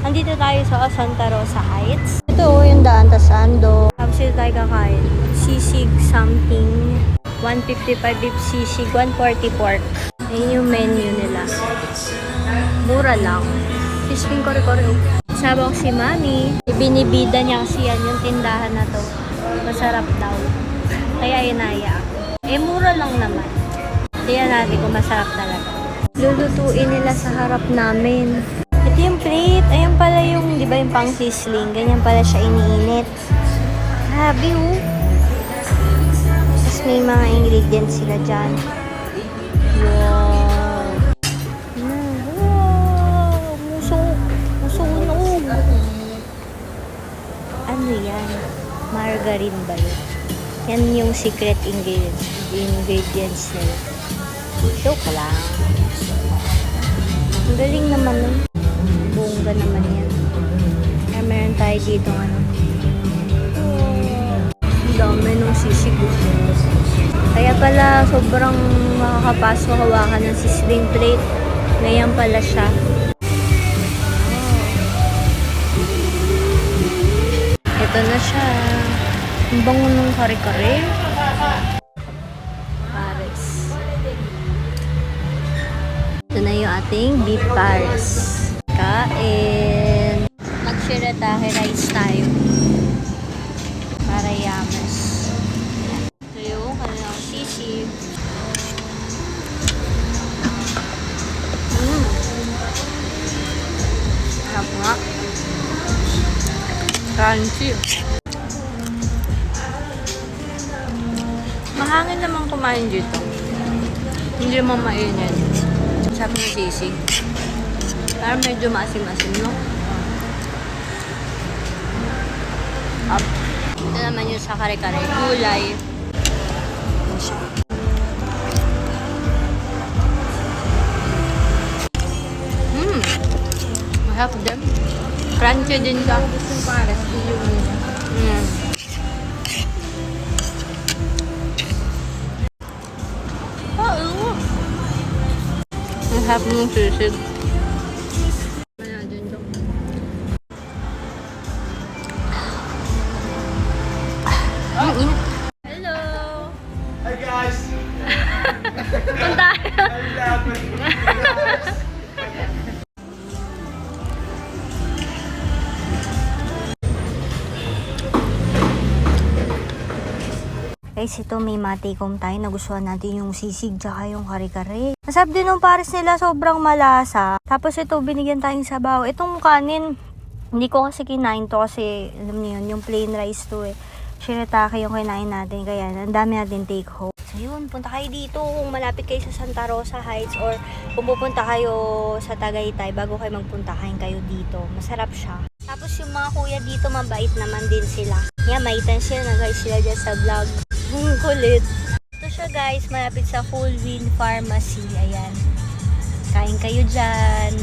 Nandito tayo sa Santa Rosa Heights. Ito oh, yung daan, tas ando. Tapos dito tayo kakain. Sisig something. 155 beef sisig, 140 pork. Ayun yung menu nila. Mura lang. Fishing kore-kore. Sabi ko si Mami. Ibinibida niya kasi yan yung tindahan na to. Masarap daw. Kaya inaya ako. Eh, mura lang naman. Tingnan natin kung masarap talaga. Lulutuin nila sa harap namin. Yung plate. Ayun pala yung, di ba yung pang sizzling. Ganyan pala siya iniinit. Grabe oh. Tapos may mga ingredients sila dyan. Wow. Mm, wow. Musok. Musunog. Ano yan? Margarine ba yun? Yan yung secret ingredients, ingredients nila. Joke lang. Ang galing naman nun. Bongga naman yan. Kaya meron tayo dito ano. Oh, ang dami nung sisig. Kaya pala sobrang makakapasok hawakan ng sizzling plate. Ngayon pala siya. Ito na siya. Ang bango ng kare-kare. Pares. Ito na yung ating beef pares. Kain. Mag-shiretahe rice tayo. Para yamas. Ito yung kanilang sisig. Mm. Sarap nga. Crunchy. Mahangin naman kumain dito. Hindi naman mainit. Sarap ng sisig. Parang medyo maasim-asim, no? Up. Ito naman yung sa kare-kare. Gulay. Mmm. Masarap din. Crunchy din siya. Mm. Oo. Ang sarap ng sisig. Ang init. Hello! Hi guys! Punta. Guys, ito may matikom tayo. Nagustuhan natin yung sisig tsaka yung kare-kare. Masarap din yung pares nila, sobrang malasa. Tapos ito, binigyan tayong sabaw. Itong kanin, hindi ko kasi kinain to kasi, alam niyo yun, yung plain rice to eh. Shirataki yung kinain natin, kaya ang dami natin take home. So yun, punta kayo dito kung malapit kayo sa Santa Rosa Heights or kung pupunta kayo sa Tagaytay bago kayo magpunta, kain kayo dito. Masarap siya. Tapos yung mga kuya dito, mabait naman din sila. Yeah, maitan sila, nag sila dyan sa vlog. Ang kulit. Ito siya guys, malapit sa Full Wind Pharmacy. Ayan. Kain kayo dyan.